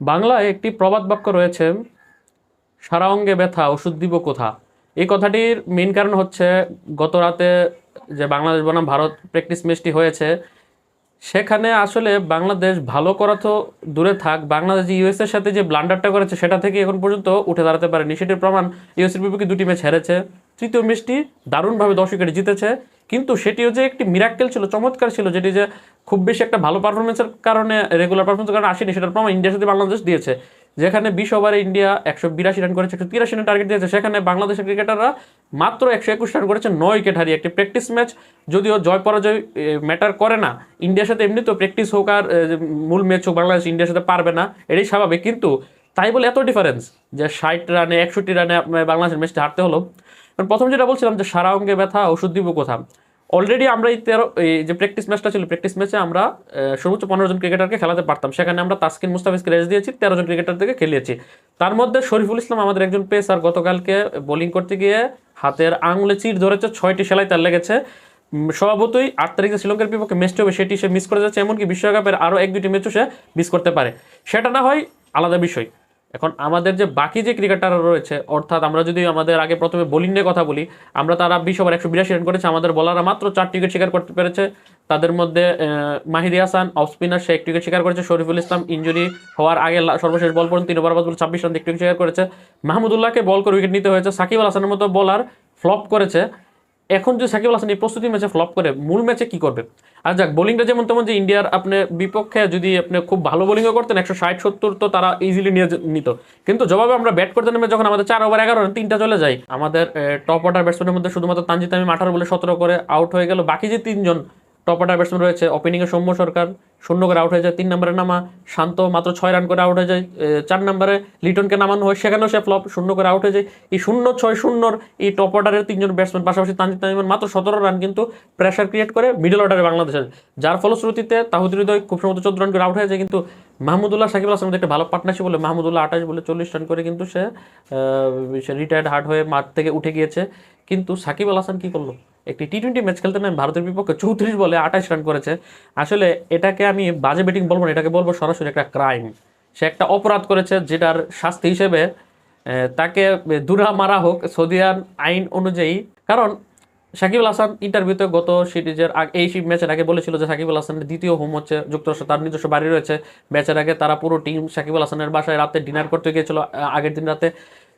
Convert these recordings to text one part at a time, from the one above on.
বাংলায় একটি প্রবাদ বাক্য রয়েছে সারা অঙ্গে ব্যথা, ওষুধ দিব কোথা? এই কথাটির মেন কারণ হচ্ছে গত রাতে যে বাংলাদেশ বনাম ভারত প্র্যাকটিস ম্যাচটি হয়েছে, সেখানে আসলে বাংলাদেশ ভালো করা তো দূরে থাক, বাংলাদেশ ইউএস এর সাথে যে ব্লান্ডারটা করেছে, সেটা থেকে এখন পর্যন্ত উঠে দাঁড়াতে পারেনি। সেটির প্রমাণ ইউএসের বিপক্ষে দুটি ম্যাচ হেরেছে। তৃতীয় ম্যাচটি দারুণভাবে দশ উইকেটে জিতেছে। কিন্তু সেটিও যে একটি মিরাক্কেল ছিল, চমৎকার ছিল, যেটি যে খুব বেশি একটা ভালো পারফরমেন্সের কারণে রেগুলার পারফরমেন্সের কারণে আসেনি, সেটার প্রমাণ ইন্ডিয়ার সাথে বাংলাদেশ দিয়েছে। যেখানে বিশ ওভারে ইন্ডিয়া একশো বিরাশি রান করেছে, একশো তিরাশি রান টার্গেট দিয়েছে, সেখানে বাংলাদেশের ক্রিকেটাররা মাত্র একশো একুশ রান করেছে, নয় উইকেট হারিয়ে একটি প্র্যাকটিস ম্যাচ যদিও জয় পরাজয় ম্যাটার করে না। ইন্ডিয়ার সাথে এমনি তো প্র্যাকটিস হোক আর মূল ম্যাচ হোক, বাংলাদেশ ইন্ডিয়ার সাথে পারবে না, এটাই স্বাভাবিক। কিন্তু তাই বলে এত ডিফারেন্স যে ষাট রানে একষট্টি রানে বাংলাদেশের ম্যাচটা হারতে হলো। প্রথম যেটা বলছিলাম যে সারা অঙ্গে ব্যথা, ওষুধ দিব কোথা অলরেডি আমরা এই তেরো, এই যে প্র্যাকটিস ম্যাচটা ছিল প্র্যাকটিস ম্যাচে আমরা সর্বোচ্চ পনেরো জন ক্রিকেটারকে খেলাতে পারতাম। সেখানে আমরা তাসকিন মুস্তাফিজকে রেস দিয়েছি, তেরো জন ক্রিকেটারদেরকে খেলিয়েছি। তার মধ্যে শরীফুল ইসলাম আমাদের একজন পেসার গতকালকে বোলিং করতে গিয়ে হাতের আঙুলে চির ধরেছে, ছয়টি সেলাই তার লেগেছে। স্বভাবতই আট তারিখে শ্রীলঙ্কার বিপক্ষে ম্যাচটি হবে, সেটি সে মিস করে যাচ্ছে, এমনকি বিশ্বকাপের আরও এক দুটি ম্যাচও সে মিস করতে পারে। সেটা না হয় আলাদা বিষয়। এখন আমাদের যে বাকি যে ক্রিকেটাররা রয়েছে, অর্থাৎ আমরা যদি আমাদের আগে প্রথমে বোলিং নিয়ে কথা বলি, আমরা তারা বিশ ওভার একশো বিরাশি রান করেছে, আমাদের বলাররা মাত্র চারটি উইকেট শিকার করতে পেরেছে। তাদের মধ্যে মাহিদি হাসান অফ স্পিনার সে একটি উইকেট শিকার করেছে। শরীফুল ইসলাম ইঞ্জুরি হওয়ার আগে সর্বশেষ বল পর্যন্ত তিন ওভার বল ছাব্বিশ রান একটি উইকেট শিকার করেছে। মাহমুদুল্লাহকে বল করে উইকেট নিতে হয়েছে। সাকিব আল হাসানের মতো বলার ফ্লপ করেছে। এখন যে সাকিব আল এই প্রস্তুতি ম্যাচে ফ্লপ করে, মূল ম্যাচে কি করবে? আর যাক বোলিংটা যেমন তেমন যে ইন্ডিয়ার আপনি বিপক্ষে যদি আপনি খুব ভালো বোলিংও করতেন, একশো ষাট, সত্তর তো তারা ইজিলি নিয়ে নিত। কিন্তু জবাবে আমরা ব্যাট করতে নেমে যখন আমাদের চার ওভার এগারো তিনটা চলে যায়, আমাদের টপ অর্ডার ব্যাটসম্যানের মধ্যে শুধুমাত্র তানজিত আমি আঠারো বলে সতেরো করে আউট হয়ে গেল। বাকি যে তিনজন টপ অর্ডার ব্যাটসম্যান রয়েছে। ওপেনিংয়ে সৌম্য সরকার, শূন্য করে আউট হয়ে যায়, তিন নম্বরে নামা, শান্ত, মাত্র ছয় রান করে আউট হয়ে যায় চার নম্বরে লিটনকে নামানো হয়, সেখানেও সে ফ্লপ শূন্য করে আউট হয়ে যায়। এই শূন্য, ছয়, শূন্যর এই টপ অর্ডারের তিনজন ব্যাটসম্যান পাশাপাশি তানজিদ তামিমের মাত্র সতেরো রান কিন্তু প্রেশার ক্রিয়েট করে মিডল অর্ডারে বাংলাদেশের। যার ফলশ্রুতিতে তাহুদ হৃদয় খুব সম্ভবত চোদ্দ রান করে আউট হয়ে যায়, কিন্তু মাহমুদুল্লাহ সাকিব হাসানের একটা ভালো পার্টনারশিপ বলে মাহমুদুল্লাহ আঠাশ বলে চল্লিশ রান করে কিন্তু সে সে রিটায়ার্ড হার্ড হয়ে মাঠ থেকে উঠে গিয়েছে। কিন্তু সাকিব আল হাসান কি করল? একটি টি টোয়েন্টি ম্যাচ খেলতে নেন ভারতের বিপক্ষে চৌত্রিশ বলে আঠাশ রান করেছে। আসলে এটাকে আমি বাজে ব্যাটিং বলব না, এটাকে বলব সরাসরি একটা ক্রাইম সে একটা অপরাধ করেছে যেটার শাস্তি হিসেবে তাকে দুরা মারা হোক সৌদিয়ান আইন অনুযায়ী। কারণ সাকিব আল হাসান ইন্টারভিউতে গত সিরিজের এই ম্যাচের আগে বলেছিল যে সাকিব আল হাসানের দ্বিতীয় হোম হচ্ছে যুক্তরাষ্ট্র, তার নিজস্ব বাড়ি রয়েছে। ম্যাচের আগে তারা পুরো টিম সাকিব আল হাসানের বাসায় রাতে ডিনার করতে গিয়েছিল আগের দিন রাতে।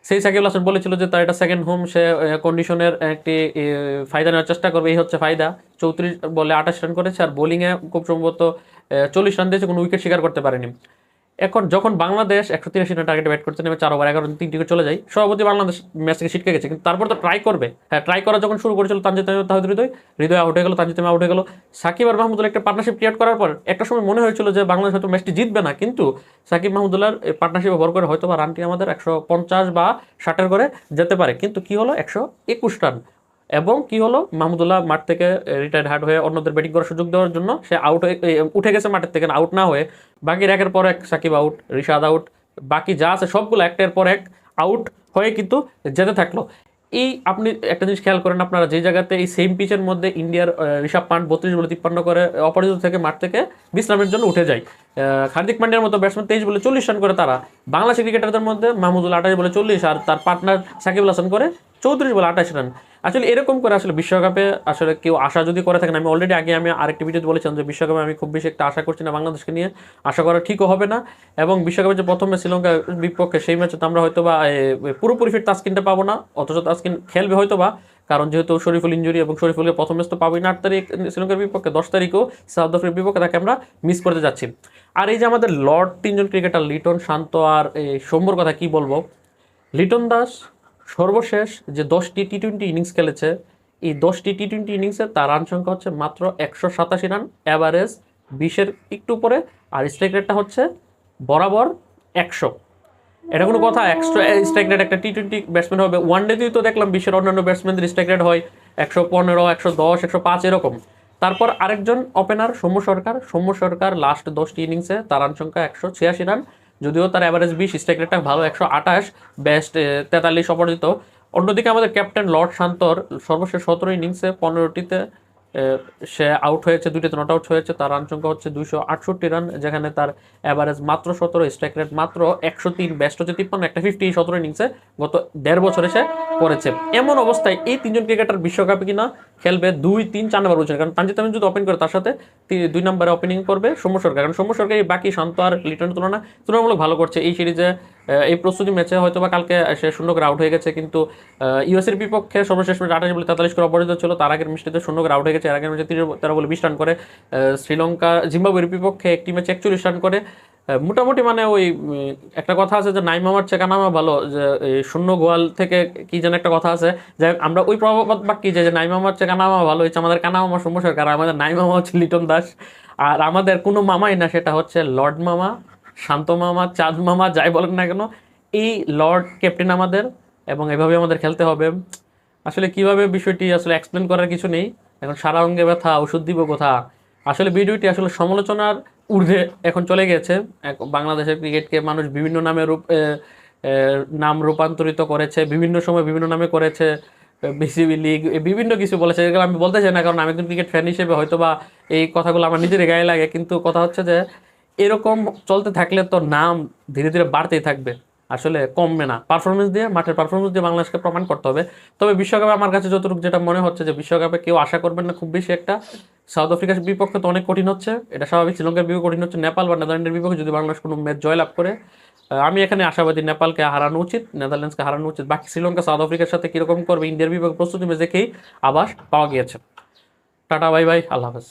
সেই সাকিব আল হাসান বলেছিল যে তার এটা সেকেন্ড হোম সে কন্ডিশনের একটি ফায়দা নেওয়ার চেষ্টা করবে, এই হচ্ছে ফায়দা। চৌত্রিশ বলে আঠাশ রান করেছে, আর বোলিংয়ে খুব সম্ভবত চল্লিশ রান দিয়েছে, কোনো উইকেট শিকার করতে পারেনি। এখন যখন বাংলাদেশ একশো তিরাশি রান টার্গেটে ব্যাট করতে নেমে চার ওভার এগারো রান তিনটি চলে যায়। সভাপতি বাংলাদেশ ম্যাচ থেকে ছিটকে গেছে, কিন্তু তারপর তো ট্রাই করবে। হ্যাঁ ট্রাই করা যখন শুরু করেছিল তাহিদ হৃদয় হৃদয় আউট হয়ে গেল, তানজিদ তামিম আউট হয়ে গেল। সাকিব আর মাহমুদুল্লাহ একটা পার্টনারশিপ ক্রিয়েট করার পর একটা সময় মনে হয়েছিল যে বাংলাদেশ হয়তো ম্যাচটি জিতবে না, কিন্তু সাকিব মাহমুদুল্লাহর পার্টনারশিপে ভর করে হয়তো বা রানটি আমাদের একশো পঞ্চাশ বা ষাটের করে যেতে পারে। কিন্তু কি হলো? একশো একুশ রান এবং কি হলো? মাহমুদুল্লাহ মাঠ থেকে রিটায়ার্ড হার্ড হয়ে অন্যদের ব্যাটিং করার সুযোগ দেওয়ার জন্য সে আউট উঠে গেছে মাঠের থেকে আউট না হয়ে। বাকি একের পর এক সাকিব আউট রিশাদ আউট বাকি যা আছে সবগুলো একটার পর এক আউট হয়ে কিন্তু যেতে থাকল। এই আপনি একটা জিনিস খেয়াল করেন আপনারা, যে জায়গাতে এই সেম পিচের মধ্যে ইন্ডিয়ার ঋষভ পান্ট বত্রিশ বলে তিপ্পান্ন করে অপরাজিত থেকে মাঠ থেকে বিশ্রামের জন্য উঠে যায়। হার্দিক পান্ডিয়ার মতো ব্যাটসম্যান তেইশ বলে চল্লিশ রান করে তারা। বাংলাদেশের ক্রিকেটারদের মধ্যে মাহমুদুল আঠাশ বলে চল্লিশ আর তার পার্টনার সাকিব হাসান করে চৌত্রিশ বলে আঠাশ রান। আসলে এরকম করে আসলে বিশ্বকাপে আসলে কেউ আশা যদি করে থাকেন, আমি অলরেডি আগে আমি আরেকটি ভিডিওতে বলেছিলাম যে বিশ্বকাপে আমি খুব বেশি একটা আশা করছি না বাংলাদেশকে নিয়ে, আশা করা ঠিকও হবে না। এবং বিশ্বকাপে যে প্রথমে শ্রীলঙ্কার বিপক্ষে সেই ম্যাচে তো আমরা হয়তো বা পুরোপুরি ফিট তাস্কিনটা পাবো না, অথচ তাস্কিন খেলবে হয়তো বা কারণ যেহেতু শরীফুল ইঞ্জুরি এবং শরীফুলের প্রথম ম্যাচ তো পাবোই না আট তারিখ, শ্রীলঙ্কার বিপক্ষে দশ তারিখও সাউথ আফ্রিকার বিপক্ষে তাকে আমরা মিস করতে যাচ্ছি। আর এই যে আমাদের লর্ড তিনজন ক্রিকেটার লিটন শান্ত আর সৌম্যর কথা কি বলব? লিটন দাস সর্বশেষ যে দশটি টি টোয়েন্টি ইনিংস খেলেছে, এই দশটি টি টোয়েন্টি ইনিংসে তার রান সংখ্যা হচ্ছে মাত্র একশো সাতাশি রান অ্যাভারেজ বিশের একটু উপরে, আর স্ট্রাইক রেটটা হচ্ছে বরাবর একশো। এটা কোনো কথা এক্সট্রা স্ট্রাইক রেট একটা টি টোয়েন্টি ব্যাটসম্যান হবে। ওয়ান ডেতেই তো দেখলাম বিশ্বের অন্যান্য ব্যাটসম্যানদের স্ট্রাইক রেট হয় একশো পনেরো, একশো দশ, একশো পাঁচ এরকম। তারপর আরেকজন ওপেনার সৌম্য সরকার। সৌম্য সরকার লাস্ট দশটি ইনিংসে তার রান সংখ্যা একশো ছিয়াশি রান যদিও তার অ্যাভারেজ বিশ স্ট্রাইক রেটটা ভালো, একশো আঠাশ বেস্ট তেতাল্লিশ অপরাজিত। অন্যদিকে আমাদের ক্যাপ্টেন লর্ড শান্তর সর্বশেষ সতেরো ইনিংসে পনেরোটিতে সে আউট হয়েছে, দুইটাতে নট আউট হয়েছে। তার রান সংখ্যা হচ্ছে দুইশো আটষট্টি রান যেখানে তার অ্যাভারেজ মাত্র সতেরো স্ট্রাইক রেট মাত্র একশো তিন ব্যস্ত হচ্ছে তিপ্পান্ন, একটা ফিফটি সতেরো ইনিংসে গত দেড় বছরে সে করেছে এমন অবস্থায় এই তিনজন ক্রিকেটার বিশ্বকাপে কিনা খেলবে দুই, তিন, চার নম্বর পজিশন কারণ তানজিদ তামিম যদি ওপেন করে তার সাথে দুই নম্বরে ওপেনিং করবে সৌম্য সরকার। কারণ সৌম্য সরকার এই বাকি শান্ত আর লিটনের তুলনা তুলনামূলক ভালো করছে এই সিরিজে। এই প্রস্তুতি ম্যাচে হয়তো বা কালকে সে শূন্য করে আউট হয়ে গেছে। কিন্তু ইউএসের বিপক্ষে সর্বশেষ ম্যাচ আঠাশ বলে তেতাল্লিশ করে অপরাজিত ছিল। তার আগের ম্যাচটিতে শূন্য করে আউট হয়ে গেছে। এর আগের ম্যাচে তিরিশ তেরো বলে বিশ রান করে। শ্রীলঙ্কা, জিম্বাবুয়ের বিপক্ষে একটি ম্যাচে একচল্লিশ রান করে। মোটামুটি মানে ওই একটা কথা আছে যে নাইম আমার চেয়ে কানামা ভালো, যে শূন্য গোয়াল থেকে কি যেন একটা কথা আছে, যে আমরা ওই প্রভাব বাক্যি যে নাইম আমার চেয়ে কানামা ভালো হচ্ছে আমাদের কানামা সমস্যা কারণ আমাদের নাইম মামা হচ্ছে লিটন দাস, আর আমাদের কোনো মামাই না, সেটা হচ্ছে লর্ড মামা, শান্ত মামা, চাঁদ মামা, যাই বলেন না কেন, এই লর্ড ক্যাপ্টেন আমাদের, এবং এভাবে আমাদের খেলতে হবে। আসলে কীভাবে বিষয়টি আসলে এক্সপ্লেন করার কিছু নেই, এখন সারা অঙ্গে ব্যথা, ওষুধ দিব কোথা? আসলে ভিডিওটি আসলে সমালোচনার ঊর্ধ্বে এখন চলে গেছে। বাংলাদেশের ক্রিকেটকে মানুষ বিভিন্ন নামে রূপ নাম রূপান্তরিত করেছে, বিভিন্ন সময় বিভিন্ন নামে করেছে, বিসিবি লিগ বিভিন্ন কিছু বলেছে। এগুলো আমি বলতে চাই না, কারণ আমি একজন ক্রিকেট ফ্যান হিসেবে হয়তো বা এই কথাগুলো আমার নিজের গায়ে লাগে। কিন্তু কথা হচ্ছে যে, এরকম চলতে থাকলে তো নাম ধীরে ধীরে বাড়তেই থাকবে। আসলে কমবে না। পারফরমেন্স দিয়ে, মাঠের পারফরমেন্স দিয়ে বাংলাদেশকে প্রমাণ করতে হবে। তবে বিশ্বকাপে আমার কাছে যতটুকু যেটা মনে হচ্ছে যে, বিশ্বকাপে কেউ আশা করবেন না, খুব বেশি একটা। সাউথ আফ্রিকার বিপক্ষে তো অনেক কঠিন হচ্ছে। এটা স্বাভাবিক, শ্রীলঙ্কার বিপক্ষে কঠিন হচ্ছে। নেপাল বা নেদারল্যান্ডের বিপক্ষে যদি বাংলাদেশ কোনো ম্যাচ জয়লাভ করে আমি এখানে আশাবাদী নেপালকে হারানো উচিত, নেদারল্যান্ডসকে হারানো উচিত। বাকি শ্রীলঙ্কা, সাউথ আফ্রিকার সাথে কীরকম করবে, ইন্ডিয়ার বিপক্ষে প্রস্তুতি ম্যাচ দেখেই আবাস পাওয়া গিয়েছে। টাটা, বাই বাই, আল্লাহ হাফেজ।